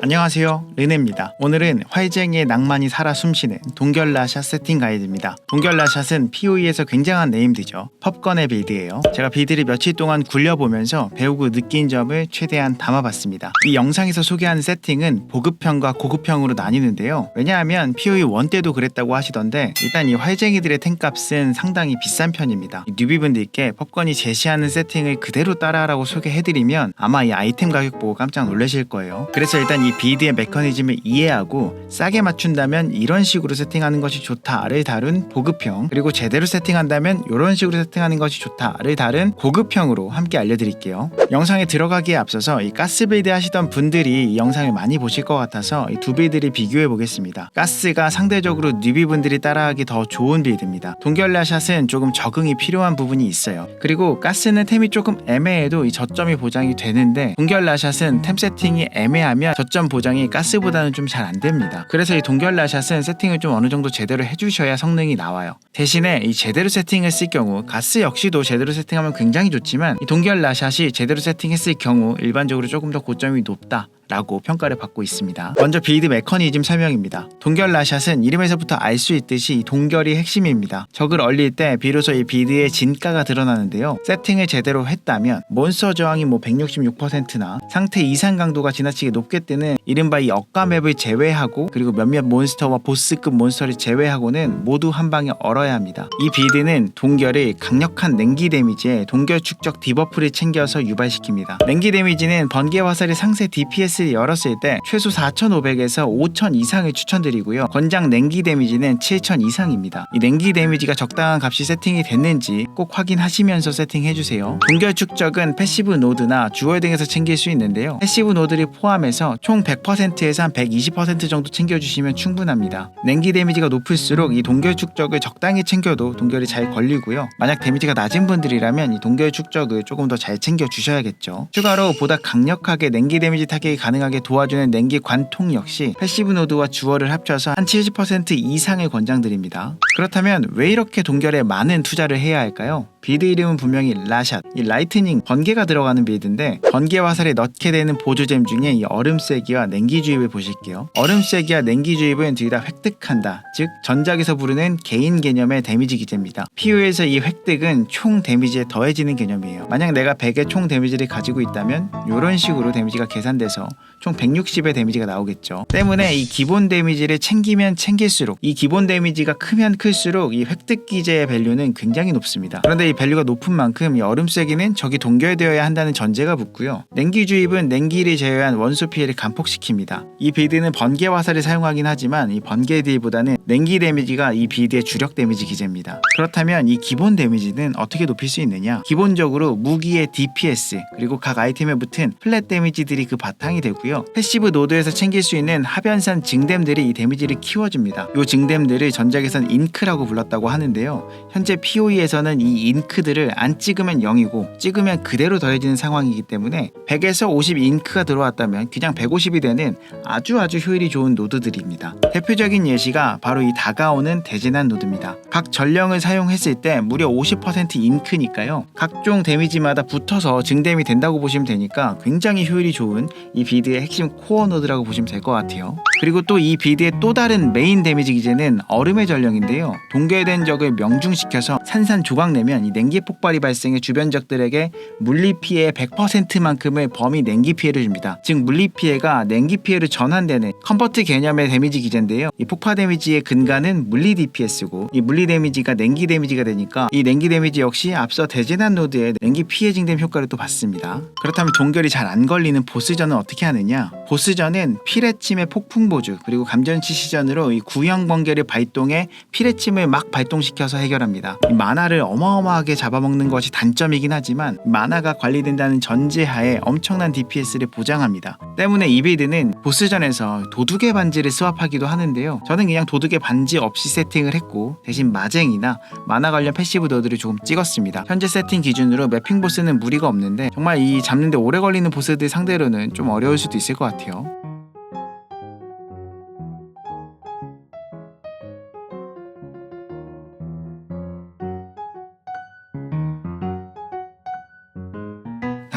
안녕하세요. 르네입니다. 오늘은 활쟁이의 낭만이 살아 숨쉬는 동결라샷 세팅 가이드입니다. 동결라샷은 POE에서 굉장한 네임드죠. 펍건의 빌드예요. 제가 빌드를 며칠 동안 굴려보면서 배우고 느낀 점을 최대한 담아봤습니다. 이 영상에서 소개하는 세팅은 보급형과 고급형으로 나뉘는데요. 왜냐하면 POE 1 때도 그랬다고 하시던데 일단 이 활쟁이들의 탱값은 상당히 비싼 편입니다. 이 뉴비분들께 펍건이 제시하는 세팅을 그대로 따라하라고 소개해드리면 아마 이 아이템 가격 보고 깜짝 놀라실 거예요. 그래서 일단 이 비드의 메커니즘을 이해하고 싸게 맞춘다면 이런 식으로 세팅하는 것이 좋다를 다룬 보급형. 그리고 제대로 세팅한다면 이런 식으로 세팅하는 것이 좋다를 다룬 고급형으로 함께 알려드릴게요. 영상에 들어가기에 앞서서 이 가스 빌드 하시던 분들이 이 영상을 많이 보실 것 같아서 이 두 빌드를 비교해 보겠습니다. 가스가 상대적으로 뉴비 분들이 따라하기 더 좋은 빌드입니다. 동결라 샷은 조금 적응이 필요한 부분이 있어요. 그리고 가스는 템이 조금 애매해도 이 저점이 보장이 되는데 동결라 샷은 템 세팅이 애매하면 저점 보장이 가스보다는 좀 잘 안 됩니다. 그래서 이 동결 라샷은 세팅을 좀 어느 정도 제대로 해주셔야 성능이 나와요. 대신에 이 제대로 세팅을 쓸 경우 가스 역시도 제대로 세팅하면 굉장히 좋지만 이 동결 라샷이 제대로 세팅했을 경우 일반적으로 조금 더 고점이 높다. 라고 평가를 받고 있습니다. 먼저 빌드 메커니즘 설명입니다. 동결 라샷은 이름에서부터 알 수 있듯이 이 동결이 핵심입니다. 적을 얼릴 때 비로소 이 빌드의 진가가 드러나는데요. 세팅을 제대로 했다면 몬스터 저항이 뭐 166%나 상태 이상 강도가 지나치게 높게 뜨는 이른바 이 억가 맵을 제외하고 그리고 몇몇 몬스터와 보스급 몬스터를 제외하고는 모두 한 방에 얼어야 합니다. 이 빌드는 동결을 강력한 냉기 데미지에 동결 축적 디버프를 챙겨서 유발시킵니다. 냉기 데미지는 번개 화살의 상세 DPS 를 열었을 때 최소 4,500에서 5,000 이상을 추천드리고요. 권장 냉기 데미지는 7,000 이상입니다. 이 냉기 데미지가 적당한 값이 세팅이 됐는지 꼭 확인하시면서 세팅해주세요. 동결 축적은 패시브 노드나 주얼 등에서 챙길 수 있는데요. 패시브 노드를 포함해서 총 100%에서 한 120% 정도 챙겨주시면 충분합니다. 냉기 데미지가 높을수록 이 동결 축적을 적당히 챙겨도 동결이 잘 걸리고요. 만약 데미지가 낮은 분들이라면 이 동결 축적을 조금 더 잘 챙겨 주셔야겠죠. 추가로 보다 강력하게 냉기 데미지 타격이 가능하게 도와주는 냉기 관통 역시 패시브 노드와 주얼을 합쳐서 한 70% 이상을 권장드립니다. 그렇다면 왜 이렇게 동결에 많은 투자를 해야 할까요? 빌드 이름은 분명히 라샷, 이 라이트닝 번개가 들어가는 빌드인데 번개 화살에 넣게 되는 보조잼 중에 이 얼음 쐐기와 냉기 주입을 보실게요. 얼음 쐐기와 냉기 주입은 둘 다 획득한다. 즉 전작에서 부르는 개인 개념의 데미지 기제입니다. PO에서 이 획득은 총 데미지에 더해지는 개념이에요. 만약 내가 100의 총 데미지를 가지고 있다면 이런 식으로 데미지가 계산돼서 총 160의 데미지가 나오겠죠. 때문에 이 기본 데미지를 챙기면 챙길수록 이 기본 데미지가 크면 클수록 이 획득 기제의 밸류는 굉장히 높습니다. 그런데 이 밸류가 높은 만큼 이 얼음 쐐기는 적이 동결되어야 한다는 전제가 붙고요. 냉기 주입은 냉기를 제외한 원소 피해를 감폭시킵니다. 이 빌드는 번개 화살을 사용하긴 하지만 이 번개 딜보다는 냉기 데미지가 이 빌드의 주력 데미지 기제입니다. 그렇다면 이 기본 데미지는 어떻게 높일 수 있느냐? 기본적으로 무기의 DPS 그리고 각 아이템에 붙은 플랫 데미지들이 그 바탕이 되고요. 패시브 노드에서 챙길 수 있는 하변산 증댐들이 이 데미지를 키워줍니다. 이 증댐들을 전작에선 잉크라고 불렀다고 하는데요. 현재 POE에서는 이 잉크들을 안 찍으면 0이고 찍으면 그대로 더해지는 상황이기 때문에 100에서 50 잉크가 들어왔다면 그냥 150이 되는 아주 아주 효율이 좋은 노드들입니다. 대표적인 예시가 바로 이 다가오는 대진한 노드입니다. 각 전령을 사용했을 때 무려 50% 잉크니까요. 각종 데미지마다 붙어서 증댐이 된다고 보시면 되니까 굉장히 효율이 좋은 이 빌드의 핵심 코어 노드라고 보시면 될 것 같아요. 그리고 또이 빌드의 또 다른 메인 데미지 기제는 얼음의 전령인데요. 동결된 적을 명중시켜서 산산조각 내면 이 냉기 폭발이 발생해 주변 적들에게 물리 피해 100%만큼의 범위 냉기 피해를 줍니다. 즉 물리 피해가 냉기 피해로 전환되는 컨버트 개념의 데미지 기제인데요. 이 폭파 데미지의 근간은 물리 DPS고 이 물리 데미지가 냉기 데미지가 되니까 이 냉기 데미지 역시 앞서 대진한 노드의 냉기 피해 증댐 효과를 또 받습니다. 그렇다면 동결이 잘 안 걸리는 보스전은 어떻게 하느냐? 보스전은 피레침의 폭풍 보주 그리고 감전치 시전으로 이 구형 번개를 발동해 피레침을 막 발동시켜서 해결합니다. 이 만화를 어마어마하게 잡아먹는 것이 단점이긴 하지만 만화가 관리된다는 전제하에 엄청난 DPS를 보장합니다. 때문에 이 빌드는 보스전에서 도둑의 반지를 스왑하기도 하는데요. 저는 그냥 도둑의 반지 없이 세팅을 했고 대신 마쟁이나 만화 관련 패시브 노드를 조금 찍었습니다. 현재 세팅 기준으로 매핑 보스는 무리가 없는데 정말 이 잡는데 오래 걸리는 보스들 상대로는 좀 어려울 수도 있을 것 같아요.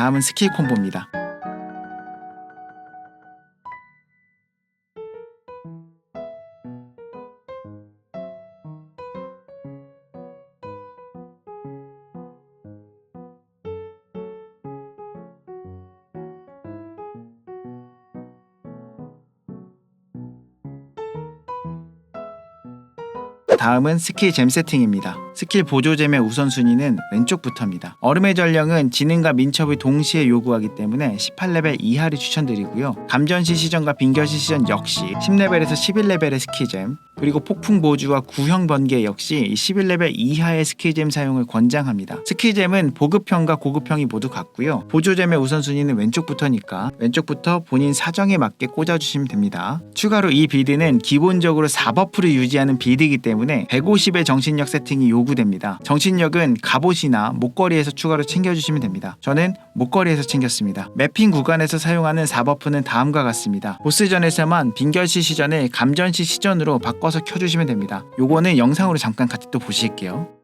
다음은 스킬 콤보입니다. 다음은 스킬 잼 세팅입니다. 스킬 보조잼의 우선순위는 왼쪽부터입니다. 얼음의 전령은 지능과 민첩을 동시에 요구하기 때문에 18레벨 이하를 추천드리고요. 감전시 시전과 빙결시 시전 역시 10레벨에서 11레벨의 스킬잼 그리고 폭풍 보주와 구형 번개 역시 11레벨 이하의 스킬잼 사용을 권장합니다. 스킬잼은 보급형과 고급형이 모두 같고요. 보조잼의 우선순위는 왼쪽부터니까 왼쪽부터 본인 사정에 맞게 꽂아주시면 됩니다. 추가로 이 빌드는 기본적으로 4버프를 유지하는 빌드이기 때문에 150의 정신력 세팅이 요구됩니다. 정신력은 갑옷이나 목걸이에서 추가로 챙겨주시면 됩니다. 저는 목걸이에서 챙겼습니다. 매핑 구간에서 사용하는 4버프는 다음과 같습니다. 보스전에서만 빙결시 시전을 감전시 시전으로 바꿔 서 켜주시면 됩니다. 요거는 영상으로 잠깐 같이 또 보실게요.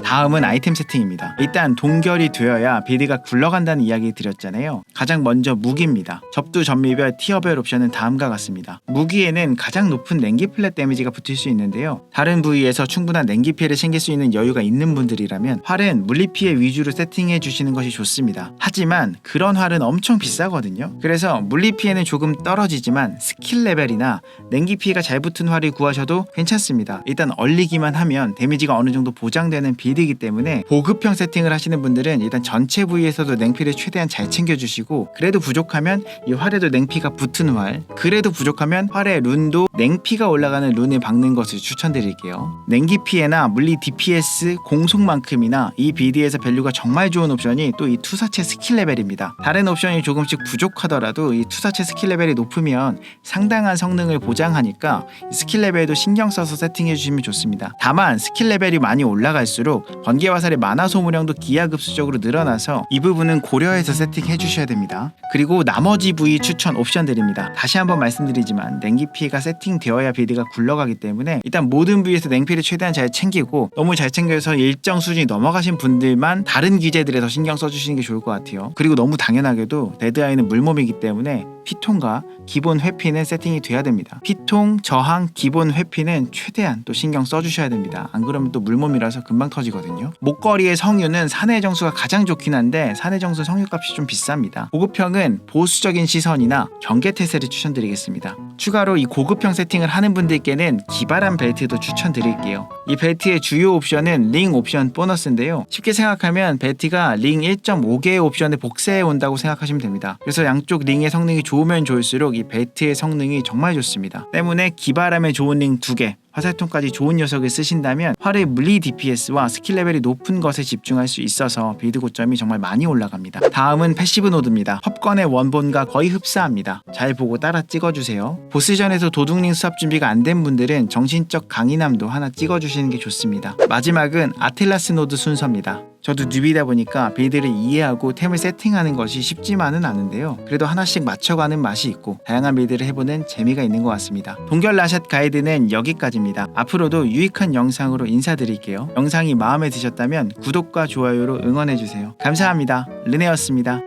다음은 아이템 세팅입니다. 일단 동결이 되어야 빌드가 굴러간다는 이야기 드렸잖아요. 가장 먼저 무기입니다. 접두 전미별 티어별 옵션은 다음과 같습니다. 무기에는 가장 높은 냉기 플랫 데미지가 붙을 수 있는데요. 다른 부위에서 충분한 냉기 피해를 챙길 수 있는 여유가 있는 분들이라면 활은 물리 피해 위주로 세팅해 주시는 것이 좋습니다. 하지만 그런 활은 엄청 비싸거든요. 그래서 물리 피해는 조금 떨어지지만 스킬 레벨이나 냉기 피해가 잘 붙은 활을 구하셔도 괜찮습니다. 일단 얼리기만 하면 데미지가 어느 정도 보장되는 빌드 이기 때문에 보급형 세팅을 하시는 분들은 일단 전체 부위에서도 냉피를 최대한 잘 챙겨주시고 그래도 부족하면 이 활에도 냉피가 붙은 활 그래도 부족하면 활의 룬도 냉피가 올라가는 룬을 박는 것을 추천드릴게요. 냉기 피해나 물리 DPS 공속만큼이나 이 빌드에서 밸류가 정말 좋은 옵션이 또 이 투사체 스킬 레벨입니다. 다른 옵션이 조금씩 부족하더라도 이 투사체 스킬 레벨이 높으면 상당한 성능을 보장하니까 이 스킬 레벨도 신경 써서 세팅해 주시면 좋습니다. 다만 스킬 레벨이 많이 올라갈수록 번개 화살의 만화 소모량도 기하급수적으로 늘어나서 이 부분은 고려해서 세팅해 주셔야 됩니다. 그리고 나머지 부위 추천 옵션들입니다. 다시 한번 말씀드리지만 냉기 피해가 세팅되어야 빌드가 굴러가기 때문에 일단 모든 부위에서 냉피를 최대한 잘 챙기고 너무 잘 챙겨서 일정 수준이 넘어가신 분들만 다른 기제들에 더 신경 써주시는 게 좋을 것 같아요. 그리고 너무 당연하게도 레드아이는 물몸이기 때문에 피통과 기본 회피는 세팅이 돼야 됩니다. 피통, 저항, 기본 회피는 최대한 또 신경 써주셔야 됩니다. 안 그러면 또 물몸이라서 금방 터지 거든요. 목걸이의 성유는 산의 정수가 가장 좋긴 한데 산의 정수 성유값이 좀 비쌉니다. 고급형은 보수적인 시선이나 경계 태세를 추천드리겠습니다. 추가로 이 고급형 세팅을 하는 분들께는 기발한 벨트도 추천드릴게요. 이 벨트의 주요 옵션은 링 옵션 보너스인데요. 쉽게 생각하면 벨트가 링 1.5개의 옵션을 복사해 온다고 생각하시면 됩니다. 그래서 양쪽 링의 성능이 좋으면 좋을수록 이 벨트의 성능이 정말 좋습니다. 때문에 기발함에 좋은 링 2개, 화살통까지 좋은 녀석을 쓰신다면 활의 물리 DPS와 스킬 레벨이 높은 것에 집중할 수 있어서 빌드 고점이 정말 많이 올라갑니다. 다음은 패시브 노드입니다. 헙건의 원본과 거의 흡사합니다. 잘 보고 따라 찍어주세요. 보스전에서 도둑링 수합 준비가 안 된 분들은 정신적 강인함도 하나 찍어주시는 게 좋습니다. 마지막은 아틀라스 노드 순서입니다. 저도 뉴비다 보니까 빌드를 이해하고 템을 세팅하는 것이 쉽지만은 않은데요. 그래도 하나씩 맞춰가는 맛이 있고 다양한 빌드를 해보는 재미가 있는 것 같습니다. 동결 라샷 가이드는 여기까지입니다. 앞으로도 유익한 영상으로 인사드릴게요. 영상이 마음에 드셨다면 구독과 좋아요로 응원해주세요. 감사합니다. 르네였습니다.